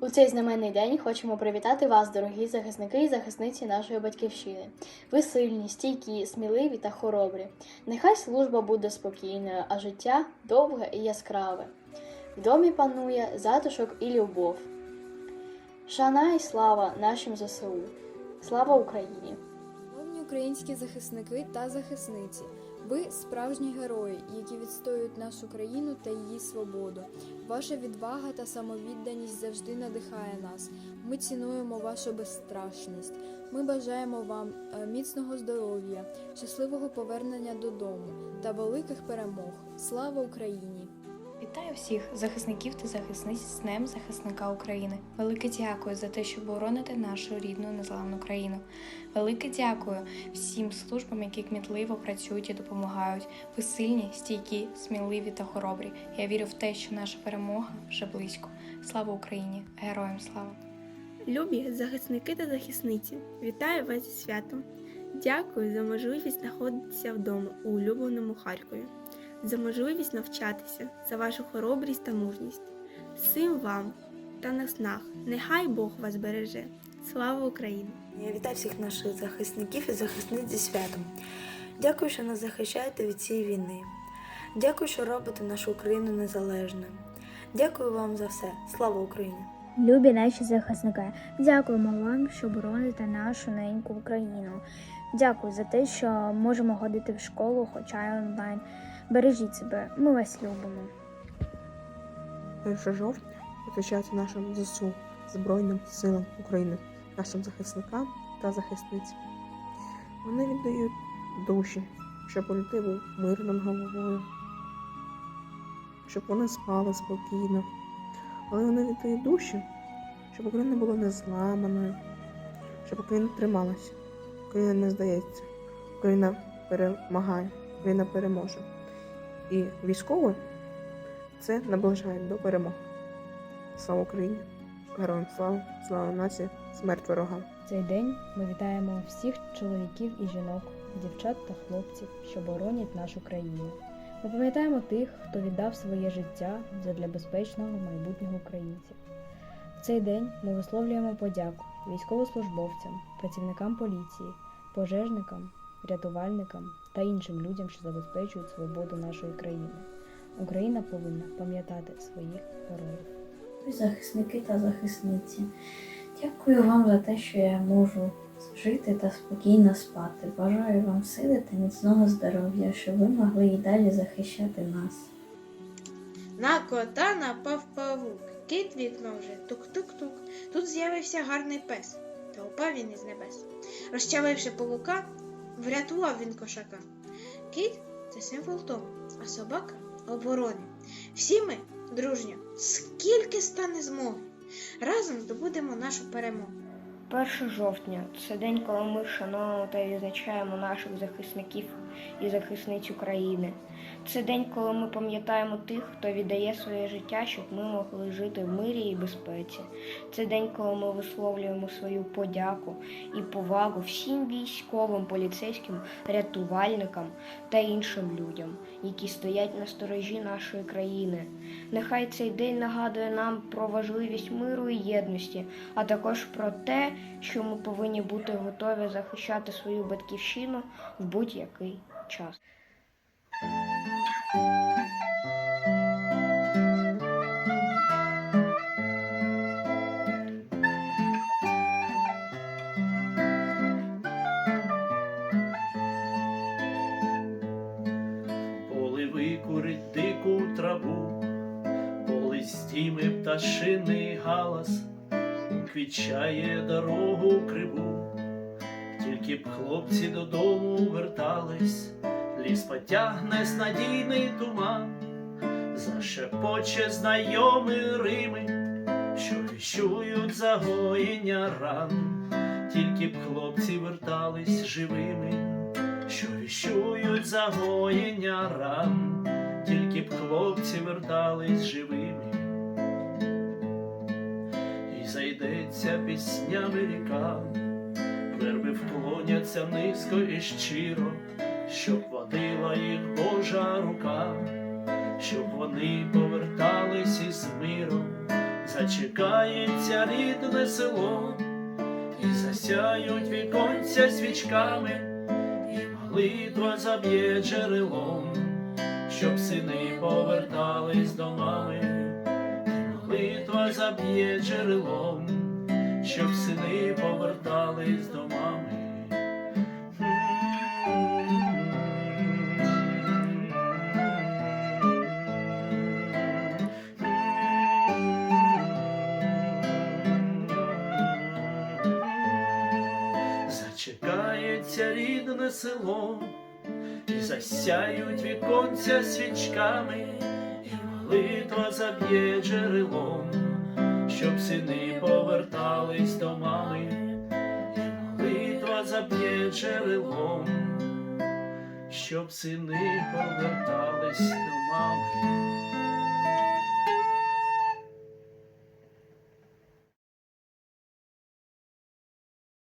У цей знаменний день хочемо привітати вас, дорогі захисники і захисниці нашої батьківщини. Ви сильні, стійкі, сміливі та хоробрі. Нехай служба буде спокійною, а життя довге і яскраве. В домі панує затишок і любов. Шана і слава нашим ЗСУ. Слава Україні! Шановні українські захисники та захисниці, ви справжні герої, які відстоюють нашу країну та її свободу. Ваша відвага та самовідданість завжди надихає нас. Ми цінуємо вашу безстрашність. Ми бажаємо вам е, міцного здоров'я, щасливого повернення додому та великих перемог. Слава Україні! Вітаю всіх захисників та захисниць з Днем захисника України. Велике дякую за те, що бороните нашу рідну незламну країну. Велике дякую всім службам, які кмітливо працюють і допомагають. Ви сильні, стійкі, сміливі та хоробрі. Я вірю в те, що наша перемога вже близько. Слава Україні! Героям слава! Любі захисники та захисниці, вітаю вас зі святом. Дякую за можливість знаходитися вдома у улюбленому Харкові, за можливість навчатися, за вашу хоробрість та мужність. Всім вам та наснах, нехай Бог вас береже. Слава Україні! Я вітаю всіх наших захисників і захисниць зі святом. Дякую, що нас захищаєте від цієї війни. Дякую, що робите нашу Україну незалежною. Дякую вам за все. Слава Україні! Любі наші захисники, дякуємо вам, що бороните нашу неньку Україну. Дякую за те, що можемо ходити в школу, хоча й онлайн. Бережіть себе, ми вас любимо. 1 жовтня посвячається нашим ЗСУ Збройним силам України, нашим захисникам та захисницям. Вони віддають душі, щоб політи був мир над головою, щоб вони спали спокійно. Але вони віддають душі, щоб Україна була не зламаною, щоб Україна трималася. Україна не здається, Україна перемагає, Україна переможе. І військові це наближає до перемоги. Слава Україні! Героям слава, слава нації, смерть ворогам! Цей день ми вітаємо всіх чоловіків і жінок, дівчат та хлопців, що боронять нашу країну. Ми пам'ятаємо тих, хто віддав своє життя задля безпечного майбутнього українців. В цей день ми висловлюємо подяку військовослужбовцям, працівникам поліції, пожежникам, рятувальникам та іншим людям, що забезпечують свободу нашої країни. Україна повинна пам'ятати своїх героїв. захисники та захисниці. Дякую вам за те, що я можу жити та спокійно спати. Бажаю вам сили та міцного здоров'я, щоб ви могли і далі захищати нас. На кота напав павук. Кит вікно вже тук-тук-тук. Тут з'явився гарний пес, та упав він із небес. Розчавивши павука, врятував він кошака. Кит це символ тому, а собака оборони. Всі ми дружньо, скільки стане змоги. Разом здобудемо нашу перемогу. 1 жовтня це день, коли ми шануємо та відзначаємо наших захисників і захисниць України. Це день, коли ми пам'ятаємо тих, хто віддає своє життя, щоб ми могли жити в мирі і безпеці. Це день, коли ми висловлюємо свою подяку і повагу всім військовим, поліцейським, рятувальникам та іншим людям, які стоять на сторожі нашої країни. Нехай цей день нагадує нам про важливість миру і єдності, а також про те, що ми повинні бути готові захищати свою батьківщину в будь-який час. Коли викурить дику траву, коли стіми пташиний галас, квічає дорогу криву, тільки б хлопці додому вертались, ліс потягне снадійний туман, зашепоче знайомі рими, що віщують загоєння ран, тільки б хлопці вертались живими що віщують загоєння ран, тільки б хлопці вертались живими, і зайдеться піснями ріка, вклоняться низько і щиро, щоб водила їх Божа рука, щоб вони повертались із миром, зачекається рідне село, і засяють віконця свічками, і молитва заб'є джерелом, щоб сини повертались домами, молитва заб'є джерелом, щоб сини повертались домами. Зачекається рідне село, і засяють віконця свічками, і молитва заб'є джерелом, щоб сини повертались домами, і молитва заб'є джерелом, щоб сини повертались домами.